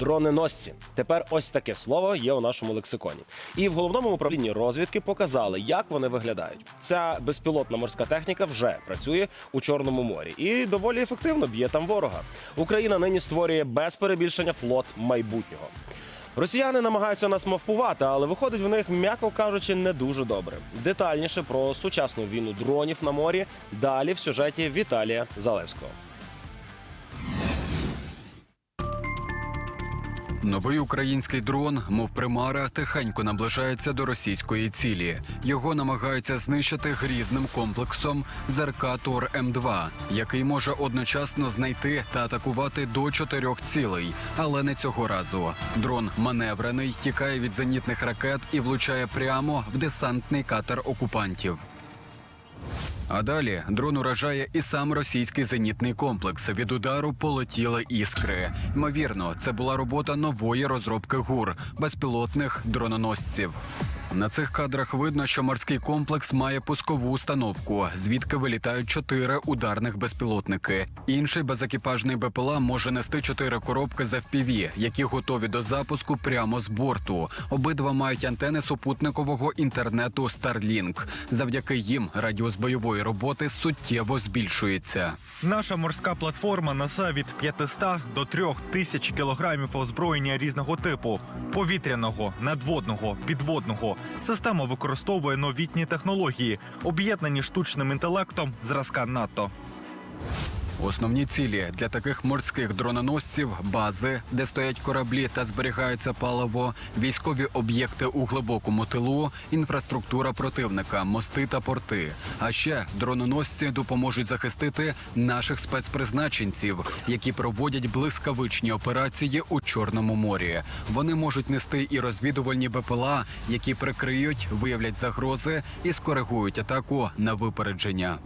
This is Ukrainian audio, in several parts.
Дроненосці. Тепер ось таке слово є у нашому лексиконі. І в головному управлінні розвідки показали, як вони виглядають. Ця безпілотна морська техніка вже працює у Чорному морі і доволі ефективно б'є там ворога. Україна нині створює без перебільшення флот майбутнього. Росіяни намагаються нас мавпувати, але виходить в них, м'яко кажучи, не дуже добре. Детальніше про сучасну війну дронів на морі далі в сюжеті Віталія Залевського. Новий український дрон, мов примара, тихенько наближається до російської цілі. Його намагаються знищити грізним комплексом ЗРК Тор М2, який може одночасно знайти та атакувати до чотирьох цілей, але не цього разу. Дрон маневрений, тікає від зенітних ракет і влучає прямо в десантний катер окупантів. А далі дрон уражає і сам російський зенітний комплекс. Від удару полетіли іскри. Ймовірно, це була робота нової розробки ГУР безпілотних дрононосців. На цих кадрах видно, що морський комплекс має пускову установку, звідки вилітають чотири ударних безпілотники. Інший безекіпажний БПЛА може нести чотири коробки з FPV, які готові до запуску прямо з борту. Обидва мають антени супутникового інтернету Starlink. Завдяки їм радіус бойової роботи суттєво збільшується. Наша морська платформа несе від 500 до 3000 кілограмів озброєння різного типу: повітряного, надводного, підводного. Система використовує новітні технології, об'єднані штучним інтелектом зразка НАТО. Основні цілі для таких морських дрононосців бази, де стоять кораблі та зберігається паливо, військові об'єкти у глибокому тилу, інфраструктура противника, мости та порти. А ще дрононосці допоможуть захистити наших спецпризначенців, які проводять блискавичні операції у Чорному морі. Вони можуть нести і розвідувальні БПЛА, які прикриють, виявлять загрози і скоригують атаку на випередження.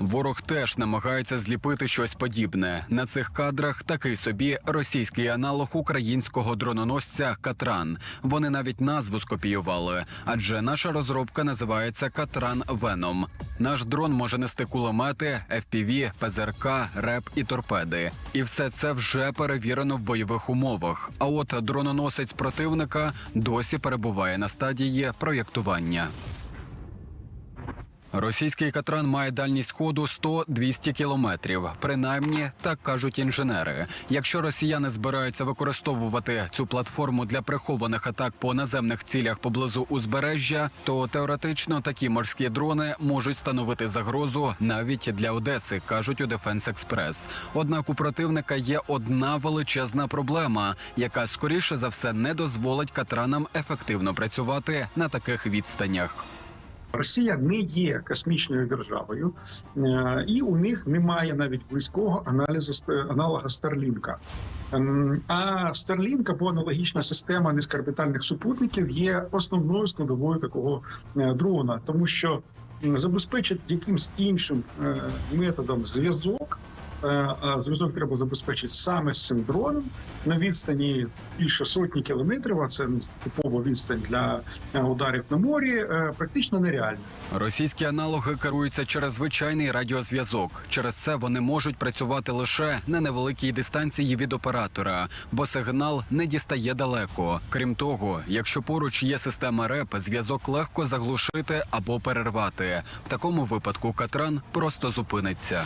Ворог теж намагається зліпити щось подібне. На цих кадрах такий собі російський аналог українського дрононосця Катран. Вони навіть назву скопіювали, адже наша розробка називається Катран Веном. Наш дрон може нести кулемети, FPV, ПЗРК, РЕП і торпеди. І все це вже перевірено в бойових умовах. А от дрононосець противника досі перебуває на стадії проєктування. Російський катран має дальність ходу 100-200 кілометрів. Принаймні, так кажуть інженери. Якщо росіяни збираються використовувати цю платформу для прихованих атак по наземних цілях поблизу узбережжя, то теоретично такі морські дрони можуть становити загрозу навіть для Одеси, кажуть у Дефенс Експрес. Однак у противника є одна величезна проблема, яка скоріше за все не дозволить катранам ефективно працювати на таких відстанях. Росія не є космічною державою, е, і у них немає навіть близького аналізу аналога Старлінка. Ем, А Starlink або аналогічна система низькоорбітальних супутників є основною складовою такого е, дрона, тому що забезпечить якимсь іншим е, методом зв'язок. Е, зв'язок треба забезпечити саме з цим дроном на відстані більше сотні кілометрів. А це ну, типова відстань для е, ударів на морі. е, Практично нереально. Російські аналоги керуються через звичайний радіозв'язок. Через це вони можуть працювати лише на невеликій дистанції від оператора, бо сигнал не дістає далеко. Крім того, якщо поруч є система РЕП, зв'язок легко заглушити або перервати. В такому випадку катран просто зупиниться.